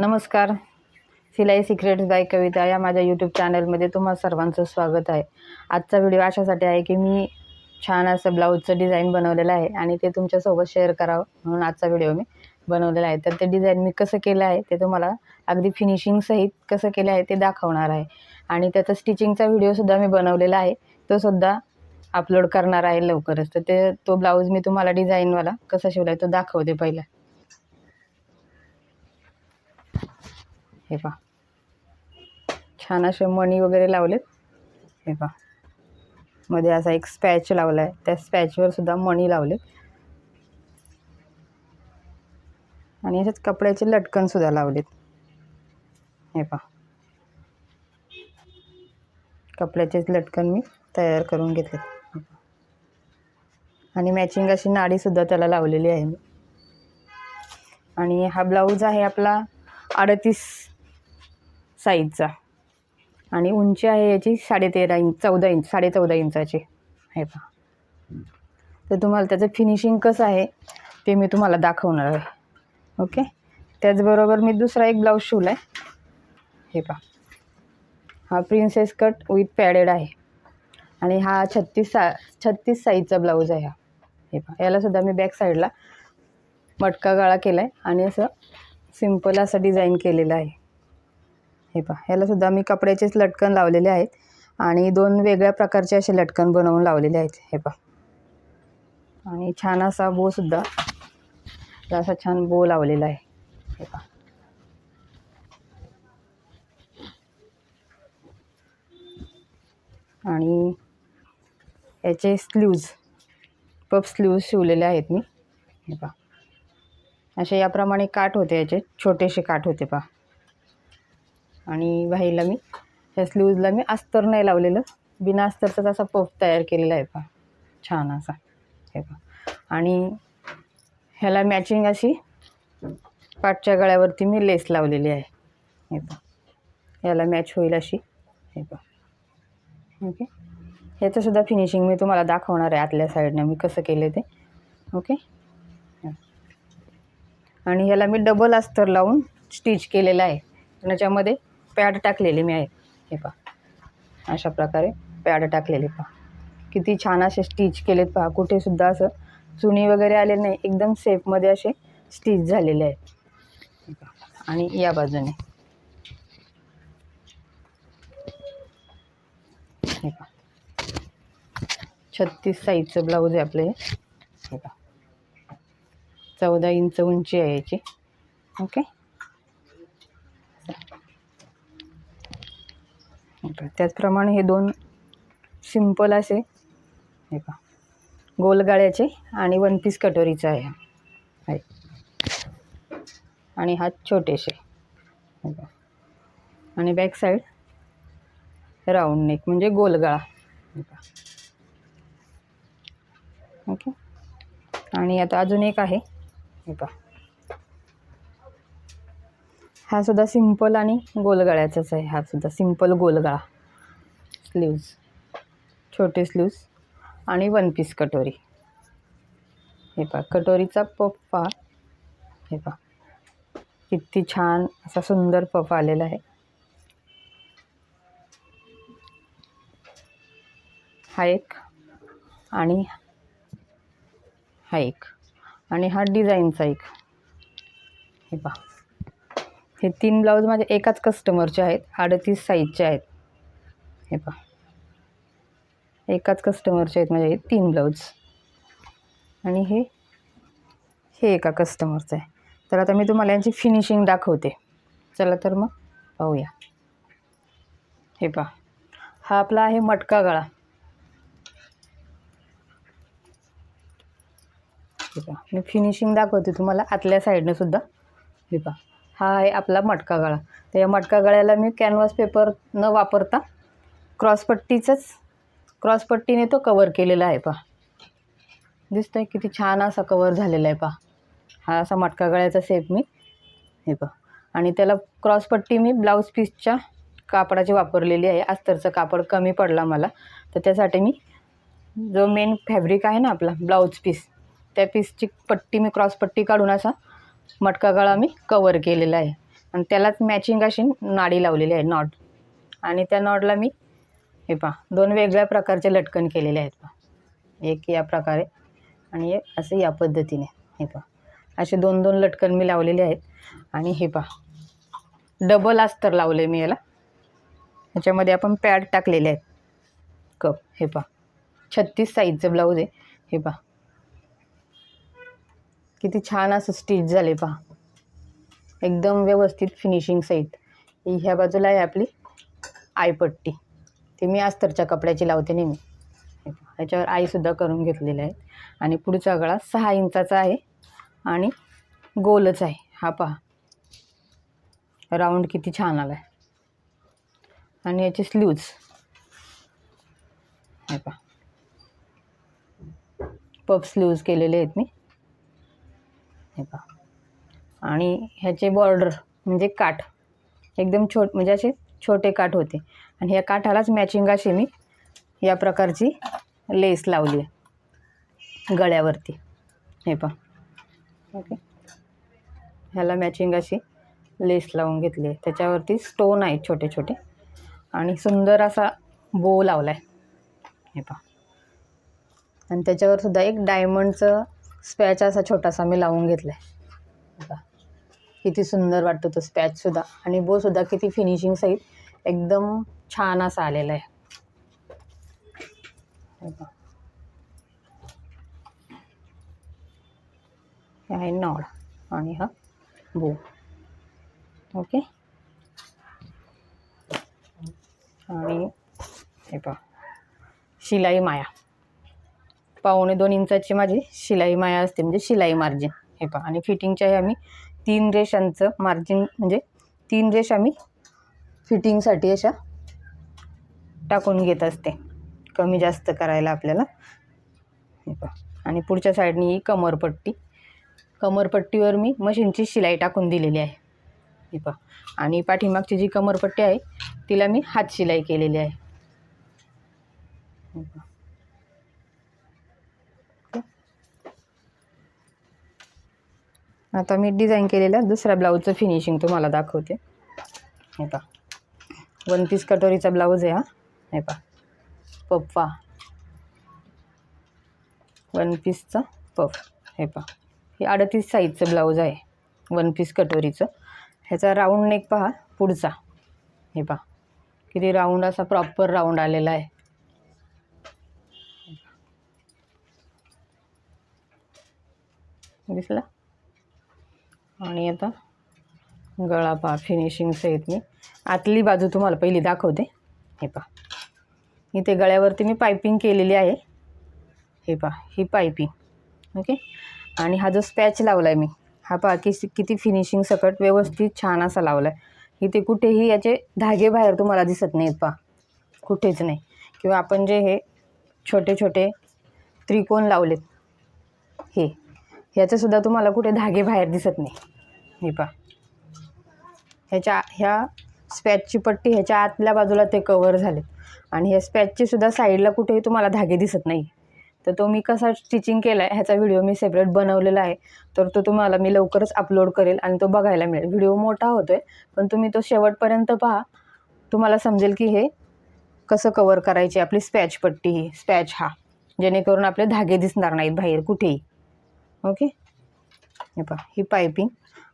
नमस्कार. सिलाई secrets bye कविता या माझ्या यूट्यूब चॅनलमध्ये तुम्हा सर्वांचं स्वागत आहे. आजचा व्हिडिओ अशासाठी आहे की मी छान असं ब्लाऊजचं डिझाईन बनवलेलं आहे आणि ते तुमच्यासोबत शेअर करावं म्हणून आजचा व्हिडिओ मी बनवलेला आहे. तर ते डिझाईन मी कसं केलं आहे ते तुम्हाला अगदी फिनिशिंगसहित कसं केलं आहे ते दाखवणार आहे. आणि त्याचा स्टिचिंगचा व्हिडिओसुद्धा मी बनवलेला आहे. तो सुद्धा अपलोड करणार आहे लवकरच. तर ते तो ब्लाऊज मी तुम्हाला डिझाईनवाला कसा शिवला आहे तो दाखवते पहिला. हे पहा. छान असे मणी वगैरे लावलेत. हे पहा. मध्ये असा एक स्पॅच लावला आहे त्या स्पॅचवर सुद्धा मणी लावलेत. आणि याच्यात कपड्याचे लटकन सुद्धा लावलेत. हे पहा. कपड्याचेच लटकन मी तयार करून घेतले आणि मॅचिंग अशी नाडीसुद्धा त्याला लावलेली आहे मी. आणि हा ब्लाऊज आहे आपला अडतीस साईजचा आणि उंची आहे याची साडेतेरा इंच चौदा इंच साडे चौदा इंचाची. हे पहा. तर तुम्हाला त्याचं फिनिशिंग कसं आहे ते मी तुम्हाला दाखवणार आहे. ओके त्याचबरोबर मी दुसरा एक ब्लाऊज शिवला आहे हे पहा. हा प्रिन्सेस कट विथ पॅडेड आहे. आणि हा छत्तीस सा छत्तीस साईजचा ब्लाऊज आहे हा. हे पहा. यालासुद्धा मी बॅक साईडला मटका गळा केला आहे आणि असं सिंपल असं डिझाईन केलेलं आहे. हे पहा. यालासुद्धा मी कपड्याचेच लटकन लावलेले आहेत आणि दोन वेगळ्या प्रकारचे असे लटकन बनवून लावलेले आहेत. हे पहा. आणि छान असा बो सुद्धा. असा छान बो लावलेला आहे. हे पहा. आणि याचे स्लीव्ज पप स्लीव्ज शिवलेले आहेत मी. हे पहा. असे याप्रमाणे काठ होते याचे. छोटेसे काठ होते पहा. आणि बाहीला मी ह्या स्लीवजला मी अस्तर नाही लावलेलं. बिना अस्तरचाच असा पफ तयार केलेला आहे पहा. छान असा. हे पहा. आणि ह्याला मॅचिंग अशी पाठच्या गळ्यावरती मी लेस लावलेली आहे. हे पहा. याला मॅच होईल अशी. हे पहा. ओके. ह्याचंसुद्धा फिनिशिंग मी तुम्हाला दाखवणार आहे आतल्या साईडनं मी कसं केलं ते. ओके. आणि ह्याला मी डबल अस्तर लावून स्टिच केलेलं आहे. त्याच्यामध्ये पॅड टाकलेले मी आहे. हे पहा. अशा प्रकारे पॅड टाकलेले पहा. किती छान असे स्टिच केलेत पहा. कुठेसुद्धा असं चुनी वगैरे आले नाही. एकदम सेफमध्ये असे स्टिच झालेले आहेत. आणि या बाजूने. हे पहा. छत्तीस साईजचं ब्लाऊज आहे आपलं हे. हे पहा. चौदा इंच उंची आहे याची. ओके त्याचप्रमाणे हे दोन सिंपल असे हे पहा. गोलगाळ्याचे आणि वन पीस कटोरीचा आहे. आहे. आणि हा छोटेसे आणि बॅक साईड राऊंड नेक म्हणजे गोलगाळा ओके. आणि आता अजून एक आहे. हे पहा. हा सुद्धा सिंपल आणि गोलगळ्याचाच आहे. हा सुद्धा सिंपल गोलगळा. स्लीव्ज छोटे स्लीव्ज आणि वन पीस कटोरी. हे पहा कटोरीचा पफ पहा हे पहा. किती छान असा सुंदर पफ आलेला आहे. हा एक आणि हा एक. आणि हा डिझाईनचा एक. हे पहा. हे तीन ब्लाऊज माझे एकाच कस्टमरचे आहेत. अडतीस साईजचे आहेत. हे पहा. एकाच कस्टमरचे आहेत माझे हे तीन ब्लाऊज. आणि हे हे एका कस्टमरचं आहे. तर आता मी तुम्हाला यांची फिनिशिंग दाखवते. चला तर मग पाहूया. हे पहा. हा आपला आहे मटका गळा. हे पहा. मी फिनिशिंग दाखवते तुम्हाला आतल्या साईडनं सुद्धा. हे पहा. हा आहे आपला मटका गळा. तर या मटका गळ्याला मी कॅनव्हास पेपर न वापरता क्रॉसपट्टीचंच क्रॉसपट्टीने तो कवर केलेला आहे पहा. दिसतंय किती छान असा कवर झालेला आहे पहा. हा असा मटका गळ्याचा सेप मी हे पहा. आणि त्याला क्रॉसपट्टी मी ब्लाऊज पीसच्या कापडाची वापरलेली आहे. अस्तरचं कापड कमी पडला मला. तर त्यासाठी मी जो मेन फॅब्रिक आहे ना आपला ब्लाऊज पीस त्या पीसची पट्टी मी क्रॉस पट्टी काढून असा मटका गळा मी कवर केलेला आहे. आणि त्यालाच मॅचिंग अशी नाडी लावलेली आहे नॉट आणि त्या नॉटला मी हे पहा दोन वेगळ्या प्रकारचे लटकन केलेले आहेत पहा. एक या प्रकारे आणि एक असं या पद्धतीने हे पहा. असे दोन दोन लटकन मी लावलेले आहेत. आणि हे पहा डबल अस्तर लावले मी याला. ह्याच्यामध्ये आपण पॅड टाकलेले आहेत. कप हे पहा. छत्तीस साईजचं ब्लाऊज आहे. हे पहा किती छान असं स्टिच झाले पहा. एकदम व्यवस्थित फिनिशिंग सहित ह्या बाजूला आहे आपली आयपट्टी ती मी अस्तरच्या कपड्याची लावते नेहमी. ह्याच्यावर आईसुद्धा करून घेतलेली आहे आणि पुढचा गळा सहा इंचाचा आहे. आणि गोलच आहे. हा पहा. राऊंड किती छान आला आहे आणि याचे स्लीव्ज. हे पहा. पप स्लीव्ज केलेले आहेत मी हे पहा आणि ह्याचे बॉर्डर म्हणजे काठ. एकदम छोट म्हणजे असे छोटे काठ होते. आणि ह्या काठालाच मॅचिंग अशी मी या प्रकारची लेस लावली आहे गळ्यावरती. हे पहा. ओके ह्याला मॅचिंग अशी लेस लावून घेतली आहे. त्याच्यावरती स्टोन आहेत छोटे छोटे आणि सुंदर असा बो लावला आहे. हे पहा. आणि त्याच्यावर सुद्धा एक डायमंडचं स्पॅच असा छोटासा मी लावून घेतला आहे. किती सुंदर वाटतो तो स्पॅचसुद्धा आणि बोसुद्धा किती फिनिशिंग सहित एकदम छान असा आलेला आहे. हे आहे नॉड आणि हा बो ओके आणि हे पहा शिलाई माया. पावणे दोन इंचाची माझी शिलाई माया असते म्हणजे शिलाई मार्जिन हे पहा आणि फिटिंगच्याही आम्ही तीन रेषांचं मार्जिन म्हणजे तीन रेष आम्ही फिटिंगसाठी अशा टाकून घेत असते. कमी जास्त करायला आपल्याला. पहा. आणि पुढच्या साईडनी ही कमरपट्टी कमरपट्टीवर मी मशीनची शिलाई टाकून दिलेली आहे. हे पहा. आणि पाठीमागची जी कमरपट्टी आहे तिला मी हात शिलाई केलेली आहे हे पहा. आता मी डिझाईन केलेला दुसऱ्या ब्लाऊजचं फिनिशिंग तुम्हाला दाखवते. हे पहा. वन पीस कटोरीचा ब्लाऊज आहे हा. हे पहा. पप्पा. वन पीसचा पफ हे पहा. हे अडतीस साईजचं ब्लाऊज आहे. वन पीस कटोरीचं. ह्याचा राऊंड नेक पहा पुढचा. हे पहा. किती राऊंड असा प्रॉपर राऊंड आलेला आहे. दिसला? आणि आता गळा पहा फिनिशिंग सहित मी आतली बाजू तुम्हाला पहिली दाखवते. हे पहा. इथे गळ्यावरती मी पायपिंग केलेली आहे. हे पहा ही पायपिंग ओके आणि हा जो स्पॅच लावला आहे मी हा पहा की किती फिनिशिंग सकट व्यवस्थित छान असा लावला आहे इथे कुठेही याचे धागे बाहेर तुम्हाला दिसत नाहीत पहा. कुठेच नाही. किंवा आपण जे हे छोटे छोटे त्रिकोण लावलेत हे ह्याचंसुद्धा तुम्हाला कुठे धागे बाहेर दिसत नाही. हे पहा. ह्याच्या ह्या स्पॅचची पट्टी ह्याच्या आतल्या बाजूला ते कवर झाले आणि ह्या स्पॅचची सुद्धा साईडला कुठेही तुम्हाला धागे दिसत नाही. तर तो मी कसा स्टिचिंग केला आहे ह्याचा व्हिडिओ मी सेपरेट बनवलेला आहे. तर तो तुम्हाला मी लवकरच अपलोड करेल आणि तो बघायला मिळेल. व्हिडिओ मोठा होतो आहे पण तुम्ही तो शेवटपर्यंत पहा. तुम्हाला समजेल की हे कसं कवर करायची आपली स्पॅच पट्टी ही. स्पॅच हा. जेणेकरून आपले धागे दिसणार नाहीत बाहेर कुठेही. ओके हे पहा. ही पायपिंग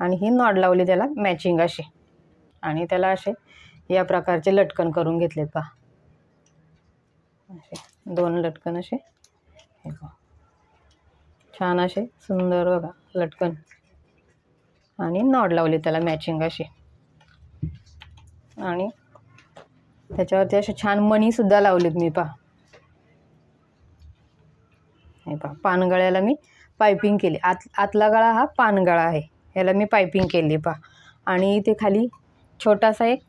आणि ही नॉड लावली त्याला मॅचिंग अशी. आणि त्याला असे या प्रकारचे लटकन करून घेतलेत पहा. असे दोन लटकन असे. हे पहा. छान असे सुंदर बघा लटकन. आणि नॉड लावली त्याला मॅचिंग अशी. आणि त्याच्यावरती असे छान मणीसुद्धा लावलेत मी पहा. हे पहा पानगळ्याला मी पायपिंग केली. आत आतला गळा हा पानगळा आहे. ह्याला मी पायपिंग केली पहा. आणि इथे खाली छोटासा एक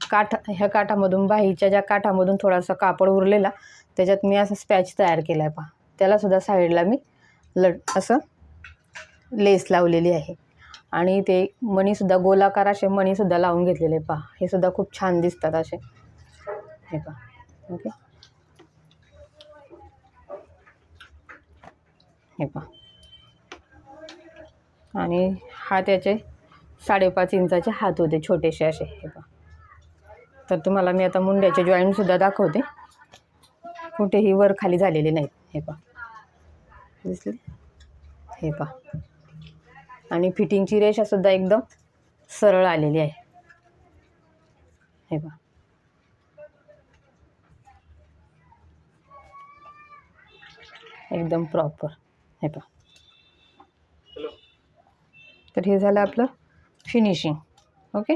काठ ह्या काठामधून बाहीच्या ज्या काठामधून थोडासा कापड उरलेला त्याच्यात मी असं स्पॅच तयार केला आहे पहा त्यालासुद्धा साईडला मी लट असं लेस लावलेली आहे. आणि ते मणीसुद्धा गोलाकार असे मणीसुद्धा लावून घेतलेले पहा. हे सुद्धा खूप छान दिसतात असे. हे पहा. ओके. हे पहा. आणि हा त्याचे साडेपाच इंचाचे हात होते छोटेसे असे हे पहा. तर तुम्हाला मी आता मुंड्याचे जॉईंटसुद्धा दाखवते. कुठेही वर खाली झालेले नाहीत हे पहा. दिसले? हे पहा. आणि फिटिंगची रेषासुद्धा एकदम सरळ आलेली आहे. हे पहा. एकदम प्रॉपर हे पहा. तर हे झालं आपलं फिनिशिंग ओके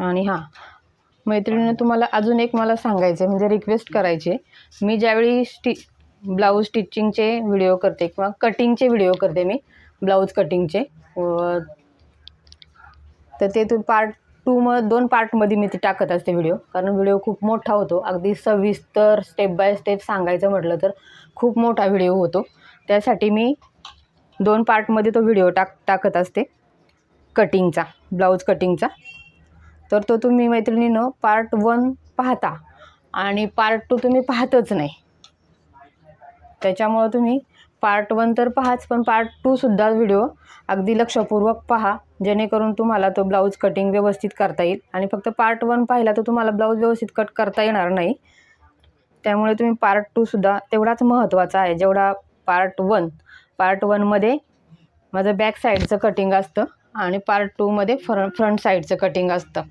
आणि हां मैत्रिणीनं तुम्हाला अजून एक मला सांगायचं आहे म्हणजे रिक्वेस्ट करायची मी ज्यावेळी स्टि ब्लाऊज स्टिचिंगचे व्हिडिओ करते किंवा कटिंगचे व्हिडिओ करते मी ब्लाऊज कटिंगचे तर ते तू पार्ट टू म दोन पार्टमध्ये मी ते टाकत असते व्हिडिओ कारण व्हिडिओ खूप मोठा होतो. अगदी सविस्तर स्टेप बाय स्टेप सांगायचं म्हटलं तर खूप मोठा व्हिडिओ होतो. त्यासाठी मी दोन पार्टमध्ये तो व्हिडिओ टाक टाकत असते. कटिंगचा ब्लाऊज कटिंगचा. तर तो तुम्ही मैत्रिणीनं पार्ट वन पाहता आणि पार्ट टू तुम्ही पाहतच नाही. त्याच्यामुळं तुम्ही पार्ट वन तर पहाच पण पार्ट टूसुद्धा व्हिडिओ अगदी लक्षपूर्वक पहा. जेणेकरून तुम्हाला तो ब्लाऊज कटिंग व्यवस्थित करता येईल. आणि फक्त पार्ट वन पाहिला तर तुम्हाला ब्लाऊज व्यवस्थित कट करता येणार नाही. त्यामुळे तुम्ही पार्ट टूसुद्धा तेवढाच महत्त्वाचा आहे. जेवढा पार्ट वन पार्ट वनमध्ये माझं बॅक साईडचं कटिंग असतं आणि पार्ट टूमध्ये फ्र फ्रंट साईडचं कटिंग असतं.